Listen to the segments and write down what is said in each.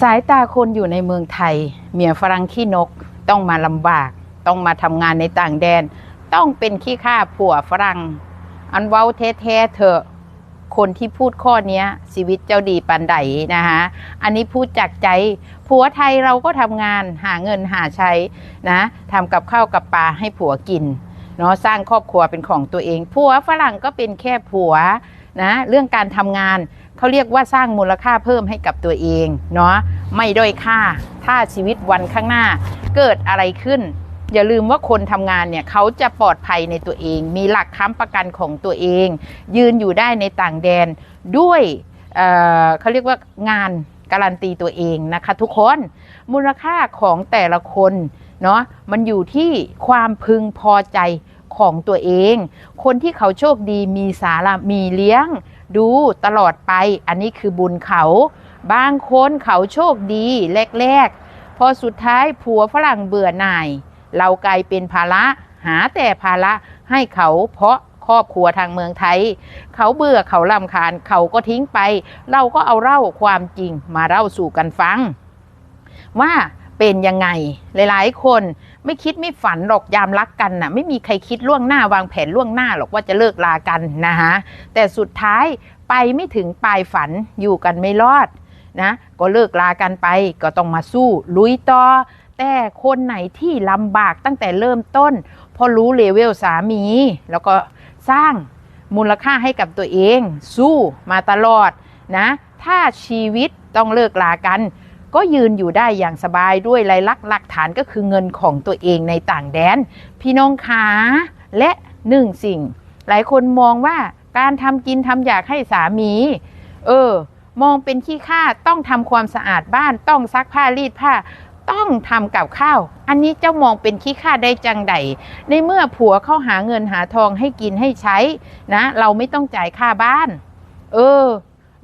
สายตาคนอยู่ในเมืองไทย เมียฝรั่งขี้นกต้องมาลำบาก ต้องมาทำงานในต่างแดน ต้องเป็นขี้ข้าผัวฝรั่ง อันเว้าแท้ๆเถอะคนที่พูดข้อนี้ชีวิตเจ้าดีปันไดนะคะอันนี้พูดจากใจผัวไทยเราก็ทำงานหาเงินหาใช้นะทำกับข้าวกับปลาให้ผัวกินเนาะสร้างครอบครัวเป็นของตัวเองผัวฝรั่งก็เป็นแค่ผัวนะเรื่องการทำงาน เขาเรียกว่าสร้างมูลค่าเพิ่มให้กับตัวเองเนาะไม่ด้อยค่าถ้าชีวิตวันข้างหน้าเกิดอะไรขึ้น อย่าลืมว่าคนทำงานเนี่ยเขาจะปลอดภัยในตัวเอง มีหลักค้ำประกันของตัวเอง ยืนอยู่ได้ในต่างแดนด้วยเเขาเรียกว่างานการันตีตัวเองนะคะทุกคนมูลค่าของแต่ละคนเนาะมันอยู่ที่ความพึงพอใจของตัวเอง คนที่เขาโชคดีมีสาระมีเลี้ยง ดูตลอดไป อันนี้คือบุญเขา บางคนเขาโชคดีแรกๆ พอสุดท้ายผัวฝรั่งเบื่อหน่าย เรากลายเป็นภาระหาแต่ภาระให้เขาเพราะครอบครัวทางเมืองไทย เขาเบื่อเขาลำคาญเขาก็ทิ้งไป เราก็เอาเล่าความจริงมาเล่าสู่กันฟัง ว่า เป็นยังไง หลายๆ คนไม่คิดไม่ฝันหรอกยามรักกันน่ะไม่มีใครคิดล่วงหน้าวางแผนล่วงหน้าหรอกว่าจะเลิกลากันนะฮะแต่สุดท้ายไปไม่ถึงปลายฝันอยู่กันไม่รอดนะก็เลิกลากันไปก็ต้องมาสู้ ลุยต่อแต่คนไหนที่ลำบากตั้งแต่เริ่มต้น พอรู้เลเวลสามี แล้วก็สร้างมูลค่าให้กับตัวเอง สู้มาตลอดนะ ถ้าชีวิตต้องเลิกลากัน ก็ยืนอยู่ได้อย่างสบายด้วยลายลักษณ์หลักฐานก็คือเงินของตัวเองในต่างแดน พี่น้องขาและหนึ่งสิ่ง หลายคนมองว่าการทำกินทำอยากให้สามี เออ มองเป็นขี้ข้าต้องทำความสะอาดบ้านต้องซักผ้ารีดผ้าต้องทำกับข้าว อันนี้เจ้ามองเป็นขี้ข้าได้จังใด ในเมื่อผัวเข้าหาเงินหาทองให้กินให้ใช้ นะ เราไม่ต้องจ่ายค่าบ้าน เออ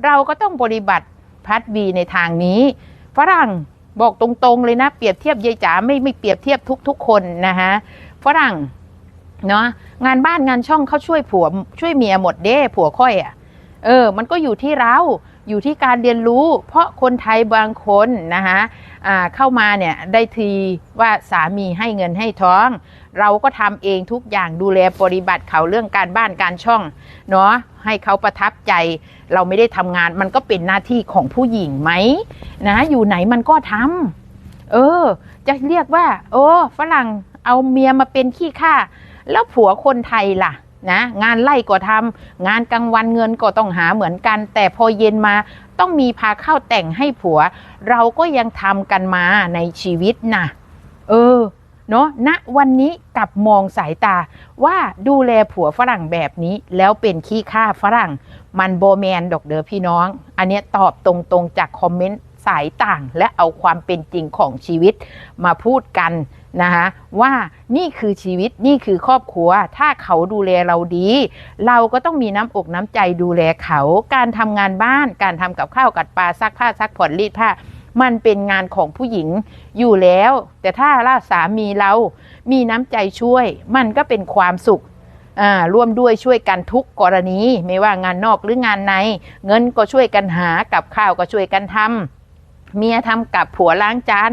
เราก็ต้องปฏิบัติพัดบีในทางนี้ ฝรั่งบอกตรงๆเลยนะ เปรียบเทียบยายจ๋าไม่ไม่เปรียบเทียบทุก ๆ คนนะฮะฝรั่งเนาะงานบ้านงานช่องเขาช่วยผัวช่วยเมียหมดเด้ผัวค่อยอะ่ะเออ มันก็อยู่ที่เรา อยู่ที่การเรียนรู้ เพราะคนไทยบางคนนะคะเข้ามาเนี่ยได้ทีว่าสามีให้เงินให้ท้อง เราก็ทำเองทุกอย่างดูแลปฏิบัติเขาเรื่องการบ้านการช่องเนาะให้เขาประทับใจ เราไม่ได้ทำงานมันก็เป็นหน้าที่ของผู้หญิงไหมนะอยู่ไหนมันก็ทำเออ จะเรียกว่า โอ้ฝรั่งเอาเมียมาเป็นขี้ข้าแล้วผัวคนไทยล่ะ นะงานไล่ก็ทำงานกลางวันเงินก็ต้องหาเหมือนกัน แต่พอเย็นมาต้องมีพาข้าวแต่งให้ผัว เราก็ยังทำกันมาในชีวิตนะเออเนาะณวันนี้กลับมองสายตาว่าดูแลผัวฝรั่งแบบนี้แล้วเป็นขี้ข้าฝรั่ง มันโบแมนดอกเด้อพี่น้อง อันเนี้ยตอบตรงๆจากคอมเมนต์ สายต่างและเอาความเป็นจริงของชีวิตมาพูดกันนะคะว่านี่คือชีวิตนี่คือครอบครัว ถ้าเขาดูแลเราดี เราก็ต้องมีน้ำอกน้ำใจดูแลเขา การทำงานบ้าน การทำกับข้าวกัดปลาซักผ้าซักผ่อนรีดผ้า มันเป็นงานของผู้หญิงอยู่แล้ว แต่ถ้าล่าสามีเรา มีน้ำใจช่วย มันก็เป็นความสุขร่วมด้วยช่วยกันทุกกรณี ไม่ว่างานนอกหรืองานใน เงินก็ช่วยกันหากับข้าวก็ช่วยกันทำ เมียทำกับผัวล้างจาน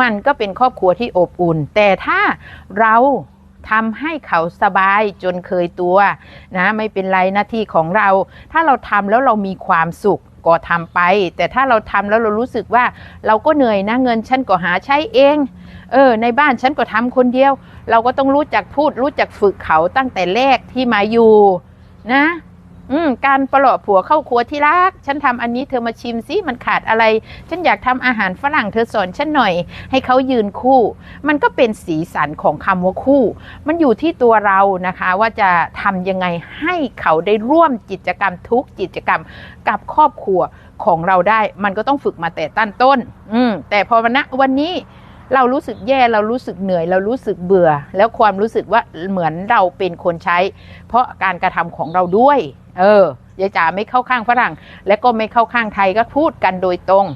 มันก็เป็นครอบครัวที่อบอุ่น แต่ถ้าเราทำให้เขาสบายจนเคยตัวนะไม่เป็นไรหน้าที่ของเรา ถ้าเราทำแล้วเรามีความสุขก็ทำไป แต่ถ้าเราทำแล้วเรารู้สึกว่าเราก็เหนื่อยนะเงินฉันก็หาใช้เองเออในบ้านฉันก็ทำคนเดียว เราก็ต้องรู้จักพูดรู้จักฝึกเขาตั้งแต่แรกที่มาอยู่นะ อืมการประหลาะผัวเข้าครัวที่รัก ฉันทำอันนี้เธอมาชิมซิมันขาดอะไร ฉันอยากทำอาหารฝรั่งเธอสอนฉันหน่อย ให้เขายืนคู่ มันก็เป็นสีสันของคำว่าคู่ มันอยู่ที่ตัวเรานะคะ ว่าจะทำยังไงให้เขาได้ร่วมกิจกรรมทุกกิจกรรมกับครอบครัวของเราได้ มันก็ต้องฝึกมาแต่ตั้นต้น อืมแต่พอวันนะวันนี้ เรารู้สึกแย่เรารู้สึกเหนื่อยเรารู้สึกเบื่อ แล้วความรู้สึกว่าเหมือนเราเป็นคนใช้ เพราะการกระทำของเราด้วย เออยายจ๋าไม่เข้าข้างฝรั่ง และก็ไม่เข้าข้างไทยก็พูดกันโดยตรง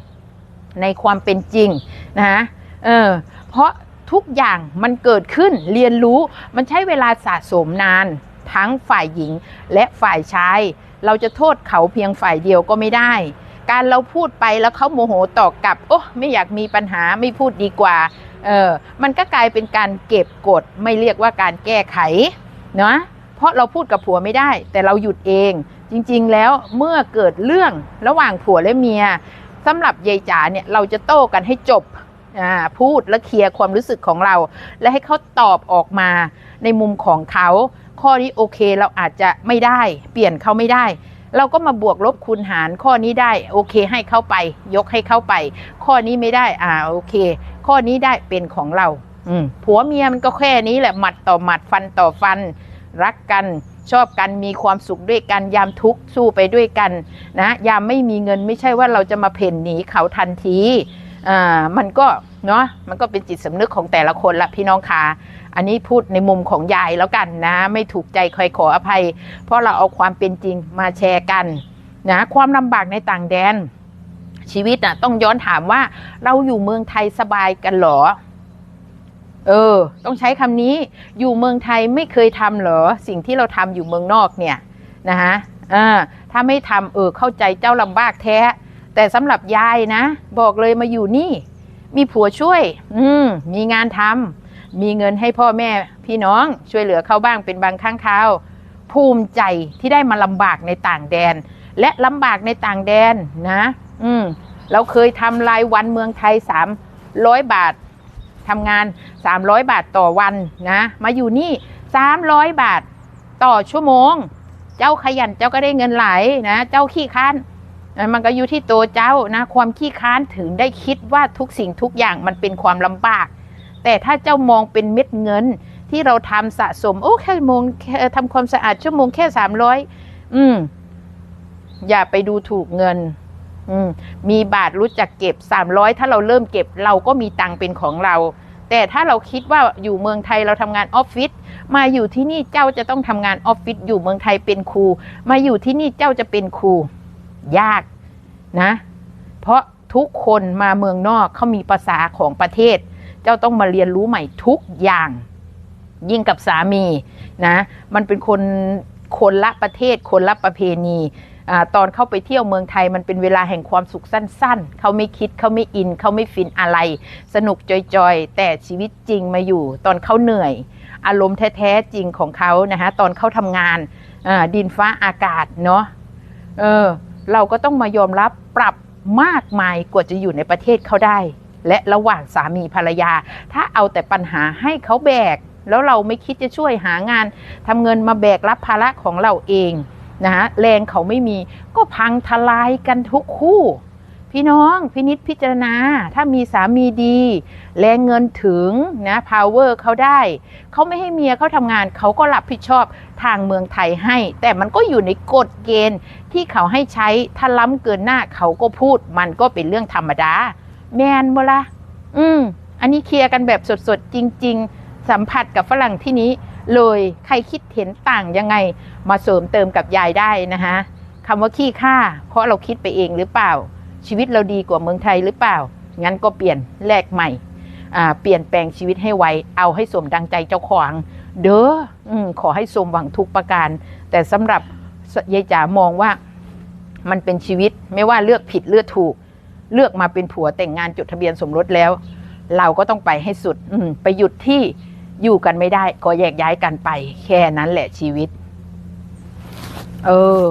ในความเป็นจริงนะฮะเออเพราะทุกอย่างมันเกิดขึ้นเรียนรู้มันใช้เวลาสะสมนาน ทั้งฝ่ายหญิงและฝ่ายชาย เราจะโทษเขาเพียงฝ่ายเดียวก็ไม่ได้ การเราพูดไปแล้วเขาโมโหตอบกลับ โอ้ไม่อยากมีปัญหาไม่พูดดีกว่าเออมันก็กลายเป็นการเก็บกดไม่เรียกว่าการแก้ไขเนาะเพราะเราพูดกับผัวไม่ได้ แต่เราหยุดเอง จริงๆแล้วเมื่อเกิดเรื่องระหว่างผัวและเมียสำหรับยายจ๋าเนี่ยเราจะโต้กันให้จบอ่าพูดและเคลียร์ความรู้สึกของเรา และให้เขาตอบออกมาในมุมของเขา ข้อนี้โอเคเราอาจจะไม่ได้ เปลี่ยนเขาไม่ได้ เราก็มาบวกลบคูณหารข้อนี้ได้โอเคให้เข้าไป ยกให้เข้าไป ข้อนี้ไม่ได้อ่าโอเค ข้อนี้ได้เป็นของเราอืมผัวเมียมันก็แค่นี้แหละหมัดต่อหมัดฟันต่อฟัน รักกันชอบกันมีความสุขด้วยกันยามทุกข์สู้ไปด้วยกันนะยามไม่มีเงินไม่ใช่ว่าเราจะมาเพ่นหนีเขาทันทีอ่ามันก็ เนาะมันก็เป็นจิตสำนึกของแต่ละคนละพี่น้องคะอันนี้พูดในมุมของยายแล้วกันนะ ไม่ถูกใจใครขออภัย เพราะเราเอาความเป็นจริงมาแชร์กันนะความลำบากในต่างแดน ชีวิตน่ะต้องย้อนถามว่าเราอยู่เมืองไทยสบายกันหรอเออ ต้องใช้คำนี้ อยู่เมืองไทยไม่เคยทำเหรอ สิ่งที่เราทำอยู่เมืองนอกเนี่ยนะฮะอ่าถ้าไม่ทำเออเข้าใจเจ้าลำบากแท้ แต่สำหรับยายนะ บอกเลยมาอยู่นี่ มีผัวช่วย อืมมีงานทำมีเงินให้พ่อแม่ พี่น้องช่วยเหลือเขาบ้างเป็นบางครั้งคราว ภูมิใจที่ได้มาลำบากในต่างแดน และลำบากในต่างแดนนะ อืมเราเคยทำรายวันเมืองไทยสามร้อยบาททำงาน 300 บาทต่อวันนะ มาอยู่นี่ 300 บาทต่อชั่วโมง เจ้าขยันเจ้าก็ได้เงินไหลนะ เจ้าขี้ค้าน มันก็อยู่ที่ตัวเจ้านะ ความขี้ค้านถึงได้คิดว่าทุกสิ่งทุกอย่างมันเป็นความลำบาก แต่ถ้าเจ้ามองเป็นเม็ดเงิน ที่เราทำสะสม โอ้แค่โมงแค่ทำความสะอาดชั่วโมงแค่300อืม อย่าไปดูถูกเงิน อืม มีบาทรู้จักเก็บ300ถ้าเราเริ่มเก็บเราก็มีตังเป็นของเรา แต่ถ้าเราคิดว่าอยู่เมืองไทยเราทำงานออฟฟิศมาอยู่ที่นี่เจ้าจะต้องทำงานออฟฟิศอยู่เมืองไทยเป็นครู มาอยู่ที่นี่เจ้าจะเป็นครู ยากนะ เพราะทุกคนมาเมืองนอกเขามีภาษาของประเทศ เจ้าต้องมาเรียนรู้ใหม่ทุกอย่าง ยิ่งกับสามีนะ มันเป็นคนคนละประเทศคนละประเพณีอตอนเข้าไปเที่ยวเมืองไทยมันเป็นเวลาแห่งความสุขสั้น ๆ เขาไม่คิดเขาไม่อินเขาไม่ฟินอะไร สนุกจอยๆ แต่ชีวิตจริงมาอยู่ ตอนเขาเหนื่อย อารมณ์แท้ๆจริงของเขานะคะตอนเขาทำงานดินฟ้าอากาศเนาะเออ เราก็ต้องมายอมรับปรับมากมายกว่าจะอยู่ในประเทศเขาได้ และระหว่างสามีภรรยา ถ้าเอาแต่ปัญหาให้เขาแบก แล้วเราไม่คิดจะช่วยหางานทำเงินมาแบกรับภาระของเราเองนะฮะแรงเขาไม่มีก็พังทลายกันทุกคู่ พี่น้องพินิษพิจารณา ถ้ามีสามีดี แรงเงินถึงนะ power เขาได้ เขาไม่ให้เมียเขาทำงาน เขาก็รับผิดชอบทางเมืองไทยให้ แต่มันก็อยู่ในกฎเกณฑ์ที่เขาให้ใช้ ถ้าล้ำเกินหน้าเขาก็พูด มันก็เป็นเรื่องธรรมดา แมนบ่ละอืม อันนี้เคลียร์กันแบบสดๆ จริง ๆ สัมผัสกับฝรั่งที่นี้ เลยใครคิดเห็นต่างยังไง มาเสริมเติมกับยายได้นะคะคำว่าขี้ข้าเพราะเราคิดไปเองหรือเปล่า ชีวิตเราดีกว่าเมืองไทยหรือเปล่า งั้นก็เปลี่ยนแลกใหม่ เปลี่ยนแปลงชีวิตให้ไว เอาให้สมดังใจเจ้าของ เด้ออขอให้สมหวังทุกประการ แต่สำหรับยายจ๋ามองว่ามันเป็นชีวิตไม่ว่าเลือกผิดเลือกถูก เลือกมาเป็นผัวแต่งงานจดทะเบียนสมรสแล้ว เราก็ต้องไปให้สุดไปหยุดที่อยู่กันไม่ได้ ก็แยกย้ายกันไป แค่นั้นแหละชีวิต เออ